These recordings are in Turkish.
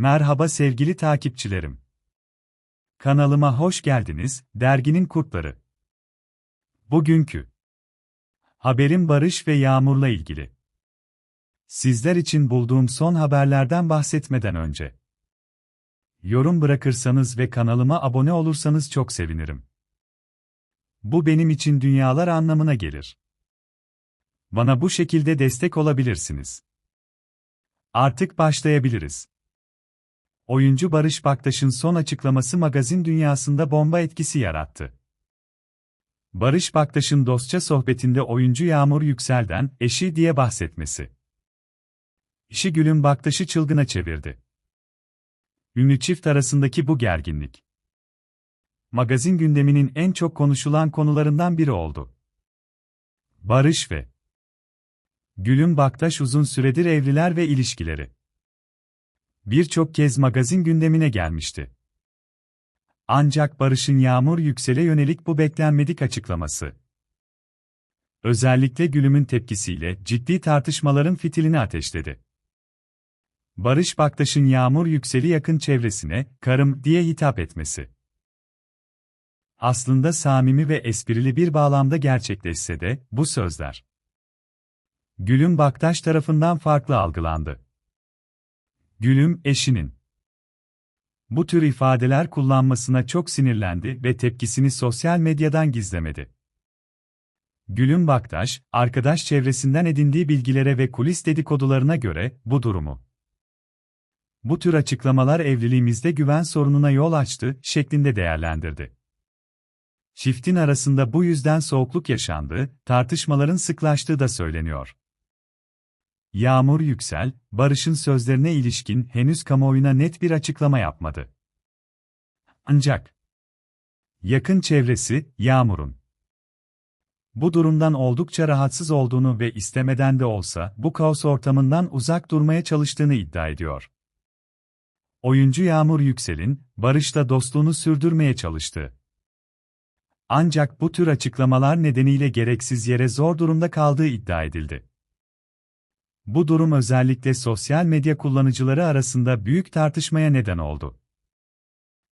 Merhaba sevgili takipçilerim. Kanalıma hoş geldiniz, derginin kurtları. Bugünkü haberim Barış ve Yağmur'la ilgili. Sizler için bulduğum son haberlerden bahsetmeden önce yorum bırakırsanız ve kanalıma abone olursanız çok sevinirim. Bu benim için dünyalar anlamına gelir. Bana bu şekilde destek olabilirsiniz. Artık başlayabiliriz. Oyuncu Barış Baktaş'ın son açıklaması magazin dünyasında bomba etkisi yarattı. Barış Baktaş'ın dostça sohbetinde oyuncu Yağmur Yüksel'den eşi diye bahsetmesi. İşi Gül'ün Baktaş'ı çılgına çevirdi. Ünlü çift arasındaki bu gerginlik. Magazin gündeminin en çok konuşulan konularından biri oldu. Barış ve Gül'ün Baktaş uzun süredir evliler ve ilişkileri birçok kez magazin gündemine gelmişti. Ancak Barış'ın Yağmur Yüksel'e yönelik bu beklenmedik açıklaması. Özellikle Gülüm'ün tepkisiyle ciddi tartışmaların fitilini ateşledi. Barış Baktaş'ın Yağmur Yüksel'i yakın çevresine, karım diye hitap etmesi. Aslında samimi ve esprili bir bağlamda gerçekleşse de, bu sözler. Gülüm Baktaş tarafından farklı algılandı. Gülüm, eşinin bu tür ifadeler kullanmasına çok sinirlendi ve tepkisini sosyal medyadan gizlemedi. Gülüm Baktaş, arkadaş çevresinden edindiği bilgilere ve kulis dedikodularına göre bu durumu bu tür açıklamalar evliliğimizde güven sorununa yol açtı şeklinde değerlendirdi. Çiftin arasında bu yüzden soğukluk yaşandı, tartışmaların sıklaştığı da söyleniyor. Yağmur Yüksel, Barış'ın sözlerine ilişkin henüz kamuoyuna net bir açıklama yapmadı. Ancak yakın çevresi Yağmur'un bu durumdan oldukça rahatsız olduğunu ve istemeden de olsa bu kaos ortamından uzak durmaya çalıştığını iddia ediyor. Oyuncu Yağmur Yüksel'in Barış'la dostluğunu sürdürmeye çalıştı. Ancak bu tür açıklamalar nedeniyle gereksiz yere zor durumda kaldığı iddia edildi. Bu durum özellikle sosyal medya kullanıcıları arasında büyük tartışmaya neden oldu.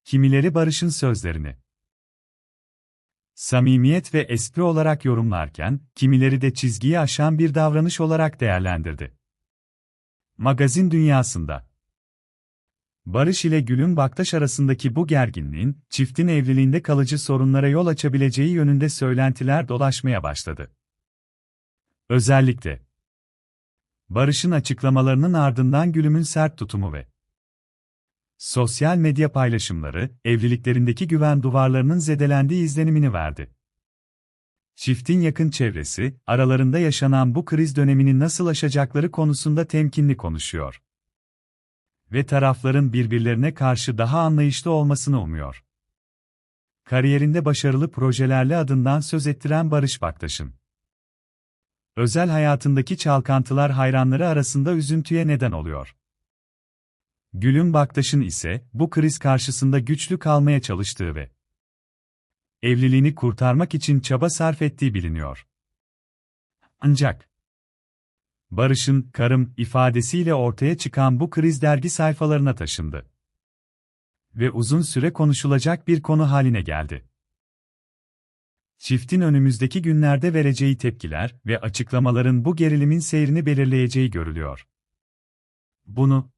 Kimileri Barış'ın sözlerini samimiyet ve espri olarak yorumlarken, kimileri de çizgiyi aşan bir davranış olarak değerlendirdi. Magazin dünyasında Barış ile Gül'ün Baktaş arasındaki bu gerginliğin, çiftin evliliğinde kalıcı sorunlara yol açabileceği yönünde söylentiler dolaşmaya başladı. Özellikle, Barış'ın açıklamalarının ardından Gül'ümün sert tutumu ve sosyal medya paylaşımları, evliliklerindeki güven duvarlarının zedelendiği izlenimini verdi. Çiftin yakın çevresi, aralarında yaşanan bu kriz dönemini nasıl aşacakları konusunda temkinli konuşuyor. Ve tarafların birbirlerine karşı daha anlayışlı olmasını umuyor. Kariyerinde başarılı projelerle adından söz ettiren Barış Baktaş'ın özel hayatındaki çalkantılar hayranları arasında üzüntüye neden oluyor. Gülüm Baktaş'ın ise bu kriz karşısında güçlü kalmaya çalıştığı ve evliliğini kurtarmak için çaba sarf ettiği biliniyor. Ancak Barış'ın karım ifadesiyle ortaya çıkan bu kriz dergi sayfalarına taşındı ve uzun süre konuşulacak bir konu haline geldi. Çiftin önümüzdeki günlerde vereceği tepkiler ve açıklamaların bu gerilimin seyrini belirleyeceği görülüyor. Bunu